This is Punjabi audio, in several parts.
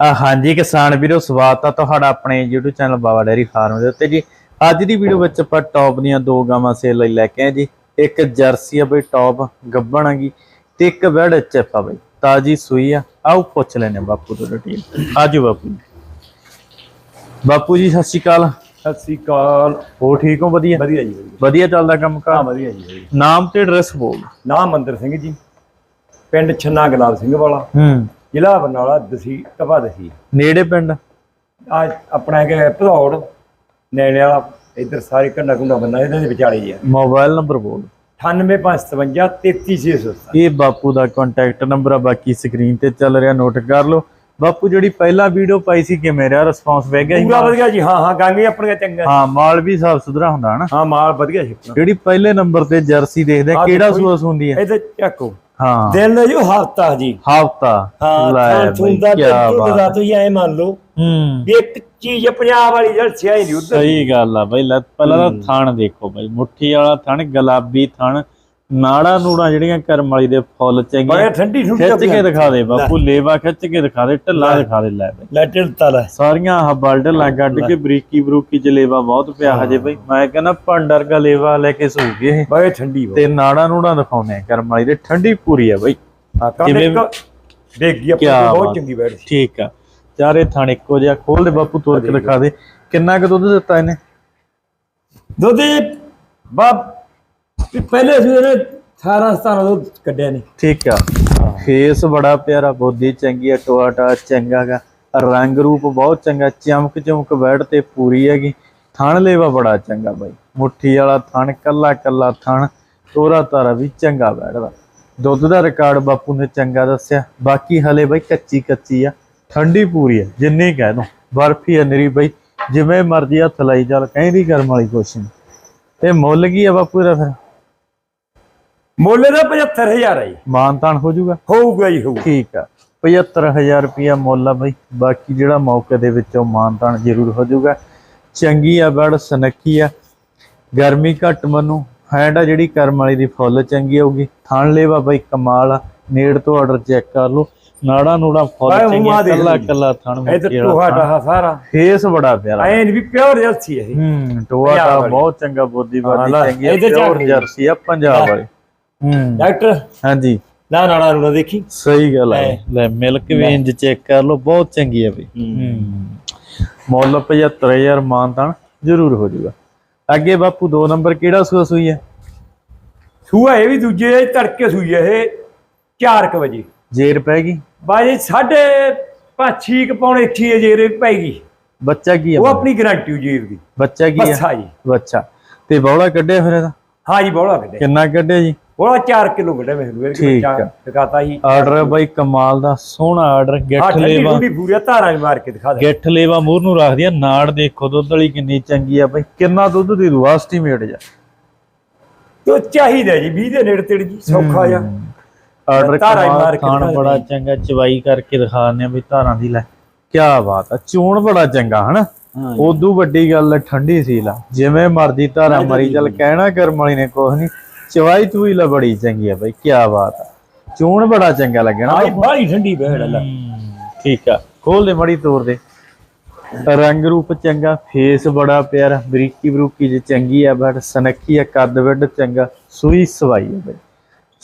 ਹਾਂਜੀ ਕਿਸਾਨ ਵੀਰੋ ਸਵਾਗਤ ਆ ਤੁਹਾਡਾ ਆਪਣੇ YouTube channel Baba dairy farm ਦੇ ਉੱਤੇ ਜੀ। ਅੱਜ ਦੀ ਵੀਡੀਓ ਵਿੱਚ ਆਪਾਂ ਟੌਪ ਦੀਆਂ ਦੋ ਗਾਵਾਂ ਸੇਲ ਲਈ ਲੈ ਕੇ ਆਏ ਜੀ। ਇੱਕ ਜਰਸੀ ਆ ਬਈ ਟੌਪ ਗੱਬਣ ਹੈਗੀ ਤੇ ਇੱਕ ਵੈੜ ਆ ਬਈ। ਤਾਜੀ ਸੂਈ ਆ। ਆਓ ਪੁੱਛ ਲੈਨੇ ਬਾਪੂ ਤੋਂ ਡਿਟੇਲ ਆਜੋ ਬਾਪੂ। ਬਾਪੂ ਜੀ ਸਤਿ ਸ਼੍ਰੀ ਅਕਾਲ। ਸਤਿ ਸ੍ਰੀ ਅਕਾਲ। ਹੋ ਠੀਕ ਹੋ? ਵਧੀਆ? ਵਧੀਆ ਜੀ ਵਧੀਆ। ਚੱਲਦਾ ਕੰਮ ਹਾਂ ਕਾਰ ਵਧੀਆ ਜੀ। ਨਾਮ ਤੇ ਐਡਰੈਸ ਬੋਲ। ਨਾਮ ਮੰਦਰ ਸਿੰਘ ਜੀ। ਪਿੰਡ ਛੰਨਾ ਗੁਲਾਬ ਸਿੰਘ ਵਾਲਾ। ਹੂੰ। ਜ਼ਿਲ੍ਹਾ ਬਰਨਾਲਾ ਦਸੀ ਤਪਾ ਦਸੀ। ਨੇੜੇ ਪਿੰਡ? ਆ ਆਪਣਾ ਹੈਗਾ ਭਦੌੜ ਨੈਣੇ ਵਾਲਾ ਇੱਧਰ ਸਾਰੇ ਕੰਡਾ ਕੁੰਡਾ ਬੰਦਾ ਇਹਨਾਂ ਦੇ ਵਿਚਾਲੇ ਹੀ ਆ। ਮੋਬਾਈਲ ਨੰਬਰ ਬੋਲ। 98557 33607 ਇਹ ਬਾਪੂ ਦਾ ਕੰਟੈਕਟ ਨੰਬਰ ਆ ਬਾਕੀ ਸਕਰੀਨ ਤੇ ਚੱਲ ਰਿਹਾ ਨੋਟ ਕਰ ਲਓ। ਬਾਪੂ ਜਿਹੜੀ ਪਹਿਲਾਂ ਵੀਡੀਓ ਪਾਈ ਸੀ ਕਿਵੇਂ ਰਿਹਾ? ਰਿਸਪੌਂਸ ਵੇ ਗਿਆ ਪੂਰਾ ਵਧੀਆ ਜੀ ਹਾਂ ਹਾਂ ਗਾਂਗੀ ਆਪਣੀਆਂ ਚੰਗਾ ਹਾਂ ਮਾਲ ਵੀ ਸਾਫ਼ ਸੁਥਰਾ ਹੁੰਦਾ ਹਨਾ? ਹਾਂ ਮਾਲ ਵਧੀਆ ਸੀ ਜਿਹੜੀ ਪਹਿਲੇ ਨੰਬਰ ਤੇ ਜਰਸੀ ਦੇਖਦੇ ਕਿਹੜਾ। ਸੂਸ ਹੁੰਦੀ ਹੈ ਇਹਦੇ ਚੱਕੋ। ਹਾਂ। ਦਿਨ ਨੇ ਜੋ ਹਫਤਾ ਜੀ। ਹਫਤਾ। ਹਾਂ ਲੈ ਬਈ ਕੀ ਤੇ ਬਾਤ ਦਾ ਤੁਸੀਂ ਐ ਮੰਨ ਲਓ। ਹੂੰ। ਇੱਕ ਚੀਜ਼ ਪੰਜਾਬ ਵਾਲੀ ਜਲ ਸਿਆਈ ਨਹੀਂ ਉਧਰ। ਸਹੀ ਗੱਲ ਆ ਬਈ ਪਹਿਲਾਂ ਤਾਂ ਥਣ ਦੇਖੋ ਬਈ ਮੁੱਠੀ ਵਾਲਾ ਥਣ ਗੁਲਾਬੀ ਥਣ ਨਾੜਾ ਨੂੜਾ ਜਿਹੜੀਆਂ ਕਰਮ ਵਾਲੀ ਦੇ ਫੁੱਲ ਬੜੇ ਚੰਗੀਆਂ ਠੰਡੀ ਠੁੰਡੀ ਖਿੱਚ ਕੇ ਦਿਖਾ ਦੇ ਬਾਪੂ ਲੇਵਾ ਖਿੱਚ ਕੇ ਦਿਖਾ ਦੇ ਢੱਲਾ ਦਿਖਾ ਦੇ ਲੈ ਬਈ। ਲੈਟਰ ਤਲ ਸਾਰੀਆਂ ਆਹ ਬਲਡ ਲਾ ਗੱਡ ਕੇ ਬਰੀਕੀ ਬਰੂਕੀ ਚ ਲੇਵਾ ਬਹੁਤ ਪਿਆ ਹਜੇ ਬਈ। ਮੈਂ ਕਹਿੰਦਾ ਭੰਡਰ ਦਾ ਲੇਵਾ ਲੈ ਕੇ ਸੂ ਗਏ। ਬੜੇ ਠੰਡੀ ਤੇ ਨਾੜਾ ਨੂੜਾ ਦਿਖਾਉਨੇ ਕਰਮ ਵਾਲੀ ਦੇ ਠੰਡੀ ਪੂਰੀ ਆ ਬਈ। ਹਾਂ ਕਿਵੇਂ ਦੇਖ ਆਪਾਂ। ਬਹੁਤ ਚੰਗੀ ਬੈਠ ਠੀਕ ਆ। ਚਾਰੇ ਥਣ ਇੱਕੋ ਜਿਹਾ ਖੋਲ ਦੇ ਬਾਪੂ ਤੋੜ ਕੇ ਦਿਖਾ ਦੇ। ਕਿੰਨਾ ਕੁ ਦੁੱਧ ਦਿੱਤਾ ਇਹਨੇ? ਦੋਦੇ ਬਾਪ ਵੀ ਪਹਿਲੇ ਸੀ ਇਹਨੇ 18 17 ਦੁੱਧ ਕੱਢਿਆ ਨਹੀਂ ਠੀਕ ਆ। ਫੇਸ ਬੜਾ ਪਿਆਰਾ ਬੋਦੀ ਚੰਗੀ ਆ ਟੋਆਟਾ ਚੰਗਾ ਗਾ। ਰੰਗ ਰੂਪ ਬਹੁਤ ਚੰਗਾ ਚਮਕ ਚਮਕ ਬੈਠ ਤੇ ਪੂਰੀ ਹੈਗੀ। ਥਣ ਲੇਵਾ ਬੜਾ ਚੰਗਾ ਬਾਈ। ਮੁੱਠੀ ਵਾਲਾ ਥਣ ਕੱਲਾ ਕੱਲਾ ਥਣ ਤੋਰਾ ਤਾਰਾ ਵੀ ਚੰਗਾ ਬੈਠਦਾ ਦੁੱਧ ਦਾ ਰਿਕਾਰਡ ਬਾਪੂ ਨੇ ਚੰਗਾ ਦੱਸਿਆ। ਬਾਕੀ ਹਲੇ ਬਾਈ ਕੱਚੀ ਕੱਚੀ ਆ ਠੰਡੀ ਪੂਰੀ ਆ ਜਿੰਨੀ ਕਹਿ ਦੋ। ਬਰਫੀ ਆ ਨਰੀ ਬਾਈ। ਜਿਵੇਂ ਮਰਜ਼ੀ ਹੱਥ ਲਾਈ ਚੱਲ ਕਹਿੰਦੀ ਕਰਮ ਵਾਲੀ ਕੁਛ ਨੀ। ਤੇ ਮੁੱਲ ਕੀ ਆ ਬਾਪੂ ਦਾ ਫਿਰ? ਮੁੱਲ ਦਾ 75000 ਹੈ ਜੀ। ਮਾਨਤਾਨ ਹੋ ਜਾਊਗਾ? ਹੋਊਗਾ ਜੀ ਹੋਊ ਠੀਕ ਆ। 75000 ਰੁਪਿਆ ਮੁੱਲ ਆ ਬਈ। ਬਾਕੀ ਜਿਹੜਾ ਮੌਕੇ ਦੇ ਵਿੱਚੋਂ ਮਾਨਤਾਨ ਜ਼ਰੂਰ ਹੋ ਜਾਊਗਾ। ਚੰਗੀ ਆ ਬੜ ਸਨੱਖੀ ਆ। ਗਰਮੀ ਘੱਟ ਮਨੂੰ। ਹੈਂਡ ਆ ਜਿਹੜੀ ਕਰਮ ਵਾਲੀ ਦੀ ਫੁੱਲ ਚੰਗੀ ਆਊਗੀ। ਥਣ ਲੇਵਾ ਬਈ ਕਮਾਲ ਆ। ਨੇੜ ਤੋਂ ਆਰਡਰ ਚੈੱਕ ਕਰ ਲਓ। ਨਾੜਾ ਨੂੜਾ ਫੁੱਲ ਆਏ ਚੰਗੀ ਮੂੰਹਾਂ ਦੇ ਕੱਲਾ। ਕੱਲਾ ਥਣ ਇਹ ਤੇ ਮੁੱਠੀ ਟੋਹਾ ਟਾਹਾ ਸਾਰਾ। ਫੇਸ ਬੜਾ ਪਿਆਰਾ। ਐਨ ਵੀ ਪਿਓਰ ਜਲਸੀ ਹੈ ਇਹ। ਹੂੰ ਟੋਆ ਪੰਜਾਬ ਟਾ ਵਾਲੀ। ਬਹੁਤ ਚੰਗਾ ਬੋਦੀ ਬਾਦੀ ਚੰਗੀ ਪਿਓਰ। ਜਰਸੀ ਆ ਪੰਜਾਬ ਵਾਲੀ। ਡਾਕਟਰ? ਹਾਂਜੀ। ਨਾ ਨਾ ਨਾ ਨਾ ਦੇਖੀ। ਸਹੀ ਗੱਲ ਹੈ ਲੈ। ਮਿਲਕ ਵੇਂਜ ਚੈੱਕ ਕਰ ਲਓ ਬਹੁਤ ਚੰਗੀ ਹੈ। ਬਈ ਮੁੱਲ 75000 ਮਾਨਤਾਨ ਜ਼ਰੂਰ ਹੋ ਜਾਊਗਾ। ਅੱਗੇ ਬਾਪੂ ਦੋ ਨੰਬਰ ਕਿਹੜਾ ਸੂਆ ਸੂਈ ਹੈ ਸੂਆ ਇਹ ਵੀ ਦੂਜੇ ਤੜਕੇ ਸੂਈ ਹੈ ਇਹ 4:00 ਵਜੇ। ਜੇਰ ਪੈ ਗਈ? ਬਾਜੀ ਸਾਢੇ ਪੰਜ ਛੇ ਕੁ ਪੌਣੇ 6 ਜੇਰੇ ਪੈਗੀ ਬੱਚਾ ਕੀ ਹੈ ਉਹ? ਆਪਣੀ ਗਾਰੰਟੀ ਜੀਰ ਦੀ। ਬੱਚਾ ਕੀ ਹੈ ਜੀ। ਬੱਚਾ। ਤੇ ਬੌਲਾ ਕੱਢਿਆ ਫਿਰ ਇਹਦਾ? ਹਾਂ ਜੀ ਬੋਲਾ ਕੱਢਿਆ। ਕਿੰਨਾ ਕੱਢਿਆ ਜੀ? ਉਹ 4 ਕਿਲੋ ਕੱਢਿਆ ਮੈਨੂੰ ਠੀਕ ਆ। ਦਿਖਾਤਾ ਜੀ। ਆਰਡਰ ਹੈ ਬਾਈ ਕਮਾਲ ਦਾ ਸੋਹਣਾ ਆਰਡਰ ਗਿੱਠ ਠੰਡੀ ਲੇਵਾ। ਠੰਡੀ ਪੂਰੀ ਧਾਰਾਂ ਵੀ ਮਾਰ ਕੇ ਦਿਖਾ ਦੇ। ਗਿੱਠ ਲੇਵਾ ਮੂੰਹ ਨੂੰ ਰੱਖਦੀ ਆ ਨਾੜ ਦੇਖੋ ਦੁੱਧ ਵਾਲੀ ਕਿੰਨੀ ਚੰਗੀ ਆ ਬਾਈ ਕਿੰਨਾ ਦੁੱਧ ਦੇ ਦੂ ਐਸਟੀਮੇਟ ਜਾ ਤੋ ਚਾਹੀਦਾ ਜੀ 20 ਦੇ ਨੇੜੇ ਤੇੜੇ ਜੀ ਸੌਖਾ ਜਾ ਆਰਡਰ ਧਾਰਾਂ ਹੀ ਮਾਰ ਕਮਾਲ ਕੇ ਖਾਣ ਦਿਖਾ ਬੜਾ ਦੇ। ਚੰਗਾ ਚਵਾਈ ਕਰਕੇ ਦਿਖਾ ਦਿੰਦੇ ਆ ਵੀ ਧਾਰਾਂ ਦੀ ਲੈ। ਕੀ ਬਾਤ ਆ ਚੋਣ ਬੜਾ ਚੰਗਾ ਹਨਾ? ਹਾਂ ਉਦੋਂ ਵੱਡੀ ਗੱਲ ਠੰਡੀ ਸੀ ਲਾ ਜਿਵੇਂ ਮਰਦੀ ਧਾਰਾਂ ਮਰੀ ਚੱਲ ਕਹਿਣਾ ਕਰਮ ਵਾਲੀ ਨੇ ਕੁਛ ਨਹੀਂ ਚਵਾਈ ਤੂਈ ਲਾ ਬੜੀ ਚੰਗੀ ਆ ਬਈ ਕੀ ਬਾਤ ਆ। ਚੋਣ ਬੜਾ ਚੰਗਾ ਲੱਗਣਾ ਆਈ ਬਾਹਲੀ ਠੰਡੀ ਬਹਿੜ ਲੈ। ਠੀਕ ਆ। ਖੋਲ ਦੇ ਮੜੀ ਤੋੜ ਦੇ। ਰੰਗ ਰੂਪ ਚੰਗਾ ਫੇਸ ਬੜਾ ਪਿਆਰਾ ਬਰੀਕੀ ਬਰੂਕੀ ਜੀ ਚੰਗੀ ਆ ਬਟ ਸਨੱਖੀ ਆ ਕੱਦ ਵੱਡ ਚੰਗਾ ਸੂਈ ਸਵਾਈ ਆ ਬਈ।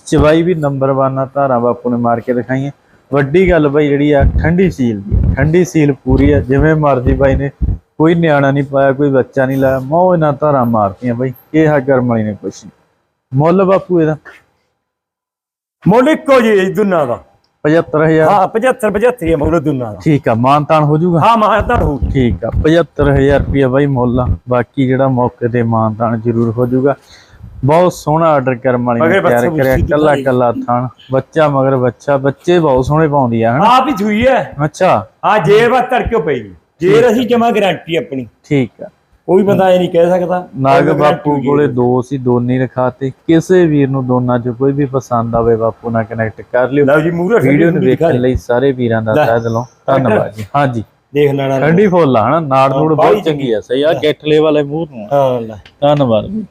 ਚਵਾਈ ਵੀ ਨੰਬਰ 1 ਆ ਧਾਰਾਂ ਬਾਪੂ ਨੇ ਮਾਰ ਕੇ ਦਿਖਾਈਆਂ। ਵੱਡੀ ਗੱਲ ਬਈ ਜਿਹੜੀ ਆ ਠੰਡੀ ਸੀਲ ਦੀ। ਠੰਡੀ ਸੀਲ ਪੂਰੀ ਆ ਜਿਵੇਂ ਮਰਜ਼ੀ ਬਾਈ ਨੇ ਕੋਈ ਨਿਆਣਾ ਨਹੀਂ ਪਾਇਆ ਕੋਈ ਬੱਚਾ ਨਹੀਂ ਲਾਇਆ ਮੋਹ ਇਹਨਾਂ ਧਾਰਾਂ ਮਾਰਤੀਆਂ ਬਈ ਇਹ ਹਾ ਕਰਮ ਵਾਲੀ ਨੇ ਕੁਛ ਨੀ। ਮੁੱਲ ਬਾਪੂ ਇਹਦਾ। ਮੁੱਲ ਇੱਕੋ ਜੀ ਦੁਨਾ ਦਾ। 75000 ਹਾਂ 75 75 ਹੈ ਮੁੱਲ ਦੁਨਾ ਦਾ। ਠੀਕ ਆ ਮਾਨਤਾਨ ਹੋ ਜਾਊਗਾ? ਹਾਂ ਮਾਂ ਤਾਂ ਹੋ ਠੀਕ ਆ 75000 ਰੁਪਇਆ ਬਾਈ ਮੁੱਲ ਆ। ਬਾਕੀ ਜਿਹੜਾ ਮੌਕੇ ਤੇ ਮਾਨਤਾਨ ਜ਼ਰੂਰ ਹੋ ਜਾਊਗਾ। ਬਹੁਤ ਸੋਹਣਾ ਆਰਡਰ ਕਰਮ ਵਾਲੀ ਨੇ ਤਿਆਰ ਕਰਿਆ ਕੱਲਾ। ਕੱਲਾ ਥਣ ਬੱਚਾ ਮਗਰ ਬੱਚਾ ਬੱਚੇ ਬਹੁਤ ਸੋਹਣੇ ਪਾਉਂਦੀ ਆ ਹਨਾ? ਆਪ ਹੀ ਸੂਈ ਹੈ। ਅੱਛਾ। ਆ ਜੇਰ ਵਾ ਤੜਕਿਓ ਪਈ ਜੇਰ ਅਸੀਂ ਜਮਾ ਗਾਰੰਟੀ ਆਪਣੀ। ਠੀਕ ਆ। ਕੋਈ ਬੰਦਾ ਇਹ ਨਹੀਂ ਕਹਿ ਸਕਦਾ। ਨਾਗ ਬਾਪੂ ਕੋਲੇ ਦੋ ਸੀ ਦੋਨੇ ਰਖਾਤੇ। ਕਿਸੇ ਵੀਰ ਨੂੰ ਦੋਨਾਂ ਚੋਂ ਕੋਈ ਵੀ ਪਸੰਦ ਆਵੇ ਬਾਪੂ ਨਾਲ ਕਨੈਕਟ ਕਰ ਲਿਓ। ਲਓ ਜੀ ਮੂਹਰੇ ਵੀਡੀਓ ਨੂੰ ਵੇਖਣ ਲਈ ਸਾਰੇ ਵੀਰਾਂ ਦਾ। ਤਹਿ ਦਿਲੋਂ ਧੰਨਵਾਦ ਜੀ। ਹਾਂਜੀ। ਦੇਖ ਲੈਣਾ ਠੰਡੀ ਫੁੱਲ ਆ ਹਨਾ ਨਾੜ ਨੂੜ ਬਹੁਤ ਚੰਗੀ ਆ ਸਹੀ ਆ ਗੈਠਲੇ ਵਾਲੇ ਮੂੰਹ ਨੂੰ। ਹਾਂ ਲੈ। ਧੰਨਵਾਦ ਜੀ।